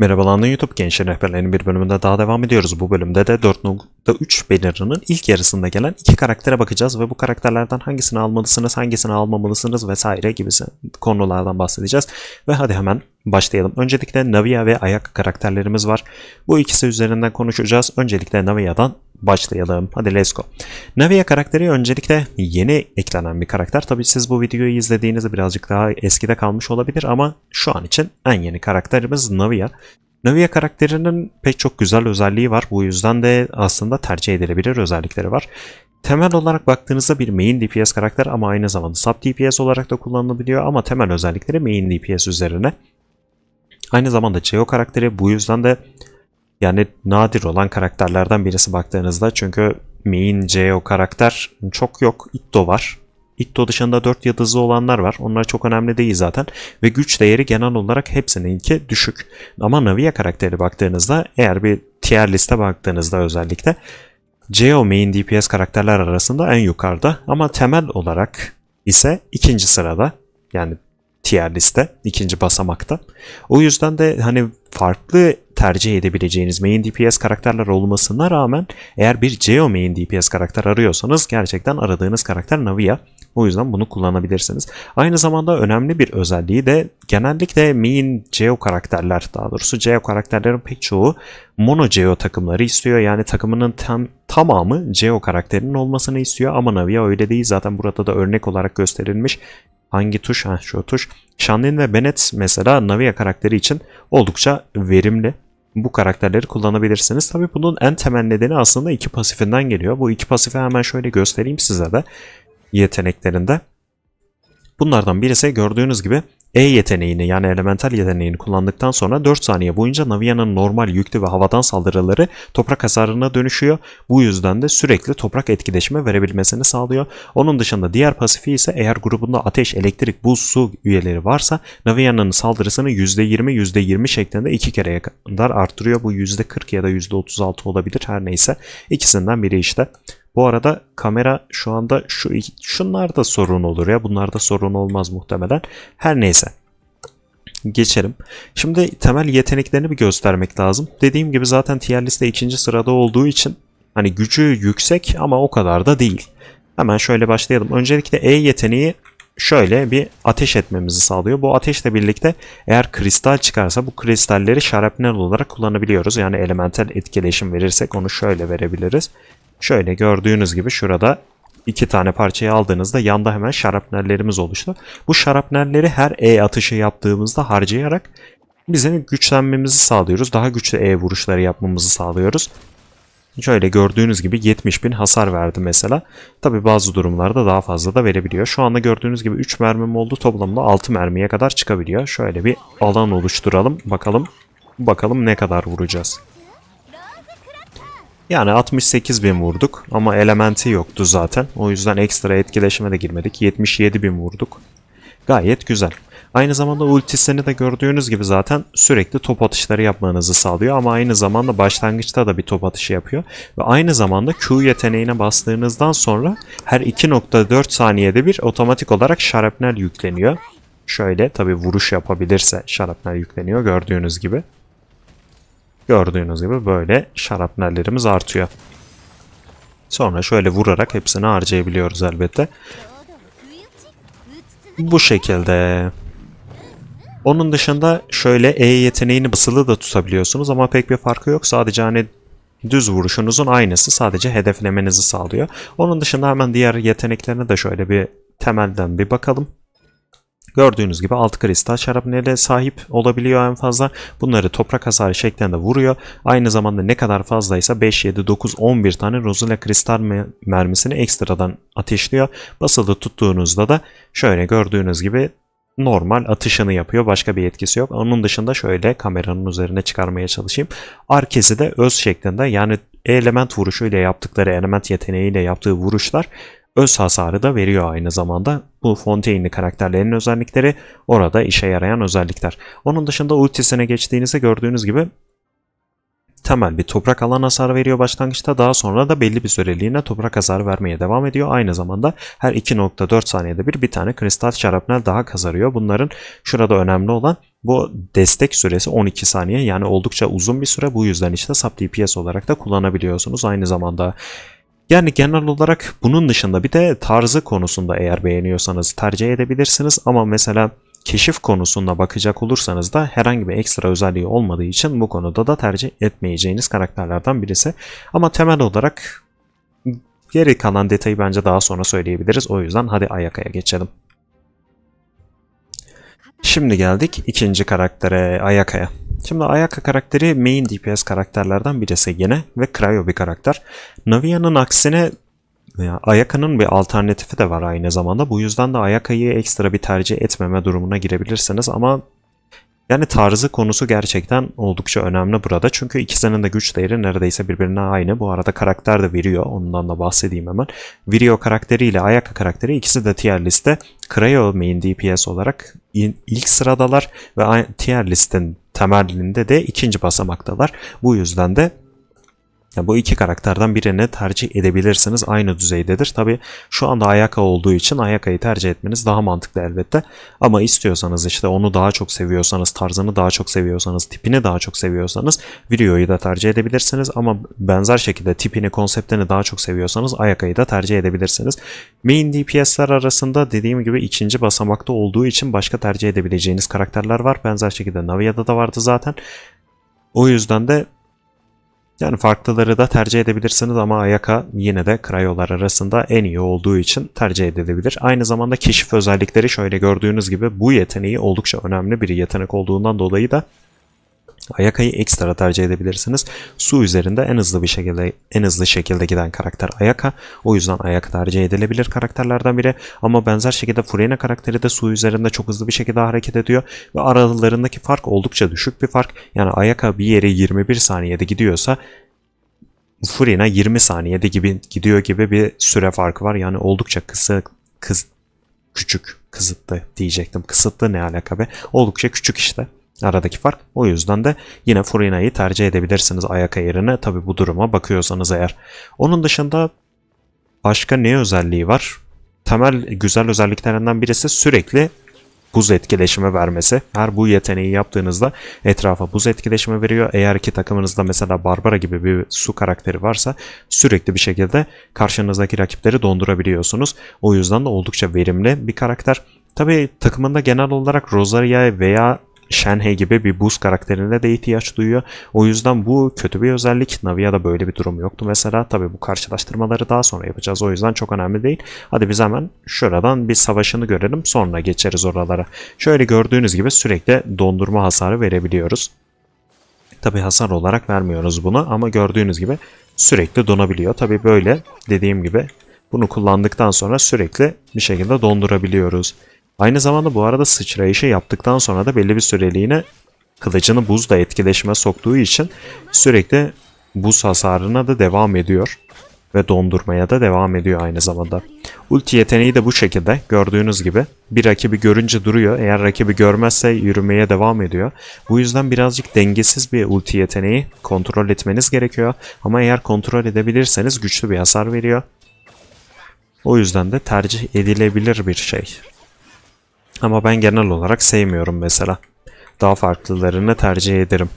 Merhabalar YouTube Gençler Rehberlerinin bir bölümünde daha devam ediyoruz. Bu bölümde de 4.3 banner'ının ilk yarısında gelen iki karaktere bakacağız ve bu karakterlerden hangisini almalısınız, hangisini almamalısınız vesaire gibi konulardan bahsedeceğiz. Ve hadi hemen başlayalım. Öncelikle Navia ve Ayak karakterlerimiz var. Bu ikisi üzerinden konuşacağız. Öncelikle Navia'dan başlayalım. Hadi let's go. Navia karakteri öncelikle yeni eklenen bir karakter. Tabii siz bu videoyu izlediğinizde birazcık daha eskide kalmış olabilir ama şu an için en yeni karakterimiz Navia. Navia karakterinin pek çok güzel özelliği var. Bu yüzden de aslında tercih edilebilir özellikleri var. Temel olarak baktığınızda bir main DPS karakter ama aynı zamanda sub DPS olarak da kullanılabiliyor ama temel özellikleri main DPS üzerine. Aynı zamanda Geo karakteri bu yüzden de yani nadir olan karakterlerden birisi baktığınızda çünkü main Geo karakter çok yok. Itto var. Itto dışında 4 yıldızlı olanlar var. Onlar çok önemli değil zaten. Ve güç değeri genel olarak hepsininki düşük. Ama Navia karakteri baktığınızda eğer bir tier liste baktığınızda özellikle Geo main DPS karakterler arasında en yukarıda ama temel olarak ise ikinci sırada. Yani tier liste ikinci basamakta. O yüzden de hani farklı tercih edebileceğiniz main DPS karakterler olmasına rağmen eğer bir Geo main DPS karakter arıyorsanız gerçekten aradığınız karakter Navia. O yüzden bunu kullanabilirsiniz. Aynı zamanda önemli bir özelliği de genellikle main Geo karakterler daha doğrusu Geo karakterlerin pek çoğu mono Geo takımları istiyor. Yani takımının tam tamamı Geo karakterinin olmasını istiyor ama Navia öyle değil. Zaten burada da örnek olarak gösterilmiş. Hangi tuş? Ha şu tuş. Shandin ve Bennett mesela Navia karakteri için oldukça verimli. Bu karakterleri kullanabilirsiniz. Tabi bunun en temel nedeni aslında iki pasifinden geliyor. Bu iki pasifi hemen şöyle göstereyim size de yeteneklerinde. Bunlardan birisi gördüğünüz gibi E yeteneğini yani elemental yeteneğini kullandıktan sonra 4 saniye boyunca Navia'nın normal yüklü ve havadan saldırıları toprak hasarına dönüşüyor. Bu yüzden de sürekli toprak etkileşimi verebilmesini sağlıyor. Onun dışında diğer pasifi ise eğer grubunda ateş, elektrik, buz, su üyeleri varsa Navia'nın saldırısını %20 %20 şeklinde iki kereye kadar arttırıyor. Bu %40 ya da %36 olabilir her neyse. İkisinden biri işte. Bu arada kamera şu anda şu şunlarda sorun olur ya. Bunlarda sorun olmaz muhtemelen. Her neyse. Geçelim. Şimdi temel yeteneklerini bir göstermek lazım. Dediğim gibi zaten tier liste ikinci sırada olduğu için hani gücü yüksek ama o kadar da değil. Hemen şöyle başlayalım. Öncelikle E yeteneği şöyle bir ateş etmemizi sağlıyor. Bu ateşle birlikte eğer kristal çıkarsa bu kristalleri şarapnel olarak kullanabiliyoruz. Yani elemental etkileşim verirsek onu şöyle verebiliriz. Şöyle gördüğünüz gibi şurada iki tane parçayı aldığınızda yanda hemen şarapnellerimiz oluştu. Bu şarapnelleri her E atışı yaptığımızda harcayarak bizim güçlenmemizi sağlıyoruz. Daha güçlü E vuruşları yapmamızı sağlıyoruz. Şöyle gördüğünüz gibi 70 bin hasar verdi mesela. Tabi bazı durumlarda daha fazla da verebiliyor. Şu anda gördüğünüz gibi 3 mermim oldu. Toplamda 6 mermiye kadar çıkabiliyor. Şöyle bir alan oluşturalım. Bakalım bakalım ne kadar vuracağız. Yani 68 bin vurduk ama elementi yoktu zaten. O yüzden ekstra etkileşime de girmedik. 77 bin vurduk. Gayet güzel. Aynı zamanda ultisini de gördüğünüz gibi zaten sürekli top atışları yapmanızı sağlıyor ama aynı zamanda başlangıçta da bir top atışı yapıyor. Ve aynı zamanda Q yeteneğine bastığınızdan sonra her 2.4 saniyede bir otomatik olarak şarapnel yükleniyor. Şöyle tabi vuruş yapabilirse şarapnel yükleniyor gördüğünüz gibi. Gördüğünüz gibi böyle şarapnellerimiz artıyor. Sonra şöyle vurarak hepsini harcayabiliyoruz elbette. Bu şekilde. Onun dışında şöyle E yeteneğini basılı da tutabiliyorsunuz ama pek bir farkı yok. Sadece hani düz vuruşunuzun aynısı sadece hedeflemenizi sağlıyor. Onun dışında hemen diğer yeteneklerine de şöyle bir temelden bir bakalım. Gördüğünüz gibi 6 kristal şarapnele sahip olabiliyor en fazla. Bunları toprak hasarı şeklinde vuruyor. Aynı zamanda ne kadar fazlaysa 5, 7, 9, 11 tane rozula kristal mermisini ekstradan ateşliyor. Basılı tuttuğunuzda da şöyle gördüğünüz gibi normal atışını yapıyor. Başka bir etkisi yok. Onun dışında şöyle kameranın üzerine çıkarmaya çalışayım. Arkesi de öz şeklinde yani element vuruşuyla yaptıkları element yeteneğiyle yaptığı vuruşlar öz hasarı da veriyor aynı zamanda. Bu Fontaine'li karakterlerin özellikleri orada işe yarayan özellikler. Onun dışında ultisine geçtiğinizde gördüğünüz gibi temel bir toprak alan hasarı veriyor başlangıçta. Daha sonra da belli bir süreliğine toprak hasarı vermeye devam ediyor. Aynı zamanda her 2.4 saniyede bir bir tane kristal şarapnel daha kazarıyor. Bunların şurada önemli olan bu destek süresi 12 saniye yani oldukça uzun bir süre. Bu yüzden işte sub DPS olarak da kullanabiliyorsunuz. Aynı zamanda yani genel olarak bunun dışında bir de tarzı konusunda eğer beğeniyorsanız tercih edebilirsiniz ama mesela keşif konusunda bakacak olursanız da herhangi bir ekstra özelliği olmadığı için bu konuda da tercih etmeyeceğiniz karakterlerden birisi. Ama temel olarak geri kalan detayı bence daha sonra söyleyebiliriz. O yüzden hadi Ayaka'ya geçelim. Şimdi geldik ikinci karaktere Ayaka'ya. Şimdi Ayaka karakteri main DPS karakterlerden birisi yine ve Cryo bir karakter. Navia'nın aksine ya, Ayaka'nın bir alternatifi de var aynı zamanda. Bu yüzden de Ayaka'yı ekstra bir tercih etmeme durumuna girebilirsiniz ama yani tarzı konusu gerçekten oldukça önemli burada. Çünkü ikisinin de güç değeri neredeyse birbirine aynı. Bu arada karakter de Virio. Ondan da bahsedeyim hemen. Virio karakteriyle Ayaka karakteri ikisi de tier liste. Cryo main DPS olarak ilk sıradalar ve tier listin temelinde de ikinci basamaktalar. Bu yüzden de ya bu iki karakterden birini tercih edebilirsiniz. Aynı düzeydedir. Tabi şu anda Ayaka olduğu için Ayaka'yı tercih etmeniz daha mantıklı elbette. Ama istiyorsanız işte onu daha çok seviyorsanız, tarzını daha çok seviyorsanız, tipini daha çok seviyorsanız Virio'yu da tercih edebilirsiniz. Ama benzer şekilde tipini, konseptini daha çok seviyorsanız Ayaka'yı da tercih edebilirsiniz. Main DPS'ler arasında dediğim gibi ikinci basamakta olduğu için başka tercih edebileceğiniz karakterler var. Benzer şekilde Navia'da da vardı zaten. O yüzden de yani farklıları da tercih edebilirsiniz ama Ayaka yine de Cryo'lar arasında en iyi olduğu için tercih edilebilir. Aynı zamanda keşif özellikleri şöyle gördüğünüz gibi bu yeteneği oldukça önemli bir yetenek olduğundan dolayı da Ayaka'yı ekstra tercih edebilirsiniz. Su üzerinde en hızlı bir şekilde en hızlı şekilde giden karakter Ayaka. O yüzden Ayaka tercih edilebilir karakterlerden biri. Ama benzer şekilde Furena karakteri de su üzerinde çok hızlı bir şekilde hareket ediyor ve aralarındaki fark oldukça düşük bir fark. Yani Ayaka bir yere 21 saniyede gidiyorsa Furina 20 saniyede gibi gidiyor gibi bir süre farkı var. Yani oldukça kısa kız küçük kısıtlı diyecektim. Kısıtlı ne alaka be? Oldukça küçük işte aradaki fark. O yüzden de yine Furina'yı tercih edebilirsiniz Ayaka yerine. Tabi bu duruma bakıyorsanız eğer. Onun dışında başka ne özelliği var? Temel güzel özelliklerinden birisi sürekli buz etkileşimi vermesi. Her bu yeteneği yaptığınızda etrafa buz etkileşimi veriyor. Eğer ki takımınızda mesela Barbara gibi bir su karakteri varsa sürekli bir şekilde karşınızdaki rakipleri dondurabiliyorsunuz. O yüzden de oldukça verimli bir karakter. Tabi takımında genel olarak Rosaria veya Shenhe gibi bir buz karakterine de ihtiyaç duyuyor. O yüzden bu kötü bir özellik. Navia'da böyle bir durum yoktu mesela. Tabi bu karşılaştırmaları daha sonra yapacağız. O yüzden çok önemli değil. Hadi biz hemen şuradan bir savaşını görelim. Sonra geçeriz oralara. Şöyle gördüğünüz gibi sürekli dondurma hasarı verebiliyoruz. Tabi hasar olarak vermiyoruz bunu ama gördüğünüz gibi sürekli donabiliyor. Tabi böyle dediğim gibi bunu kullandıktan sonra sürekli bir şekilde dondurabiliyoruz. Aynı zamanda bu arada sıçrayışı yaptıktan sonra da belli bir süreliğine kılıcını buzla etkileşime soktuğu için sürekli buz hasarına da devam ediyor. Ve dondurmaya da devam ediyor aynı zamanda. Ulti yeteneği de bu şekilde gördüğünüz gibi. Bir rakibi görünce duruyor. Eğer rakibi görmezse yürümeye devam ediyor. Bu yüzden birazcık dengesiz bir ulti yeteneği kontrol etmeniz gerekiyor. Ama eğer kontrol edebilirseniz güçlü bir hasar veriyor. O yüzden de tercih edilebilir bir şey. Ama ben genel olarak sevmiyorum mesela. Daha farklılarını tercih ederim.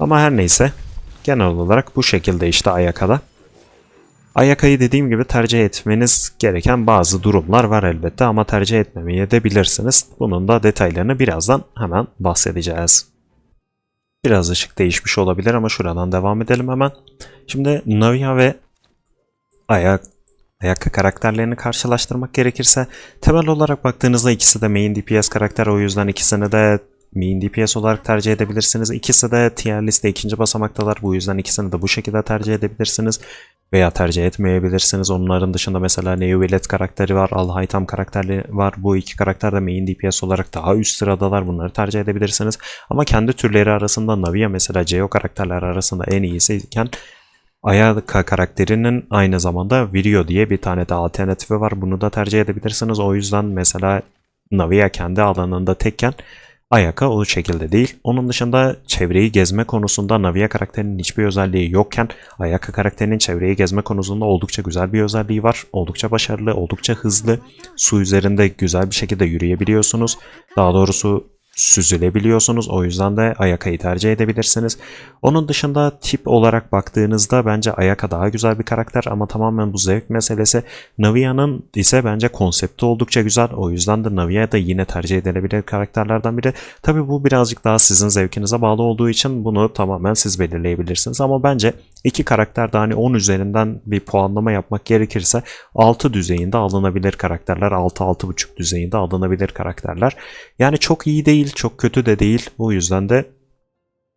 Ama her neyse. Genel olarak bu şekilde işte Ayaka'da. Ayaka'yı dediğim gibi tercih etmeniz gereken bazı durumlar var elbette ama tercih etmemeyi de bilirsiniz. Bunun da detaylarını birazdan hemen bahsedeceğiz. Biraz ışık değişmiş olabilir ama şuradan devam edelim hemen. Şimdi Navia ve Ayak Ayakka karakterlerini karşılaştırmak gerekirse temel olarak baktığınızda ikisi de main DPS karakter o yüzden ikisini de main DPS olarak tercih edebilirsiniz. İkisi de tier liste ikinci basamaktalar bu yüzden ikisini de bu şekilde tercih edebilirsiniz veya tercih etmeyebilirsiniz. Onların dışında mesela Neuvillet karakteri var, Alhaytam karakteri var. Bu iki karakter de main DPS olarak daha üst sıradalar. Bunları tercih edebilirsiniz. Ama kendi türleri arasında Navia mesela Geo karakterler arasında en iyisi iken Ayaka karakterinin aynı zamanda Virio diye bir tane de alternatifi var. Bunu da tercih edebilirsiniz. O yüzden mesela Navia kendi alanında tekken Ayaka o şekilde değil. Onun dışında çevreyi gezme konusunda Navia karakterinin hiçbir özelliği yokken Ayaka karakterinin çevreyi gezme konusunda oldukça güzel bir özelliği var. Oldukça başarılı, oldukça hızlı. Su üzerinde güzel bir şekilde yürüyebiliyorsunuz. Daha doğrusu süzülebiliyorsunuz. O yüzden de Ayaka'yı tercih edebilirsiniz. Onun dışında tip olarak baktığınızda bence Ayaka daha güzel bir karakter ama tamamen bu zevk meselesi. Navia'nın ise bence konsepti oldukça güzel. O yüzden de Navia da yine tercih edilebilir karakterlerden biri. Tabi bu birazcık daha sizin zevkinize bağlı olduğu için bunu tamamen siz belirleyebilirsiniz. Ama bence iki karakter de hani 10 üzerinden bir puanlama yapmak gerekirse 6 düzeyinde alınabilir karakterler. 6-6.5 düzeyinde alınabilir karakterler. Yani çok iyi değil, çok kötü de değil. Bu yüzden de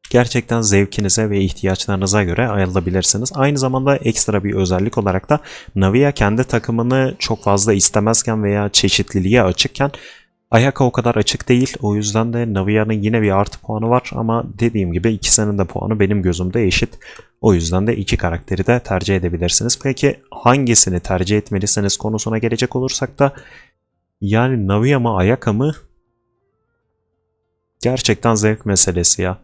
gerçekten zevkinize ve ihtiyaçlarınıza göre ayrılabilirsiniz. Aynı zamanda ekstra bir özellik olarak da Navia kendi takımını çok fazla istemezken veya çeşitliliğe açıkken Ayaka o kadar açık değil. O yüzden de Navia'nın yine bir artı puanı var ama dediğim gibi ikisinin de puanı benim gözümde eşit. O yüzden de iki karakteri de tercih edebilirsiniz. Peki hangisini tercih etmelisiniz konusuna gelecek olursak da yani Navia mı Ayaka mı gerçekten zevk meselesi ya.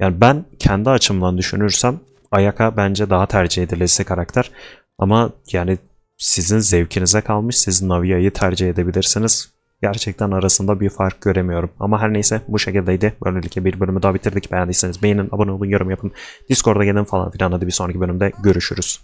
Yani ben kendi açımdan düşünürsem Ayaka bence daha tercih edilesi karakter. Ama yani sizin zevkinize kalmış. Siz Navia'yı tercih edebilirsiniz. Gerçekten arasında bir fark göremiyorum. Ama her neyse bu şekildeydi. Böylelikle bir bölümü daha bitirdik. Beğendiyseniz beğenin, abone olun, yorum yapın. Discord'a gelin falan filan. Hadi bir sonraki bölümde görüşürüz.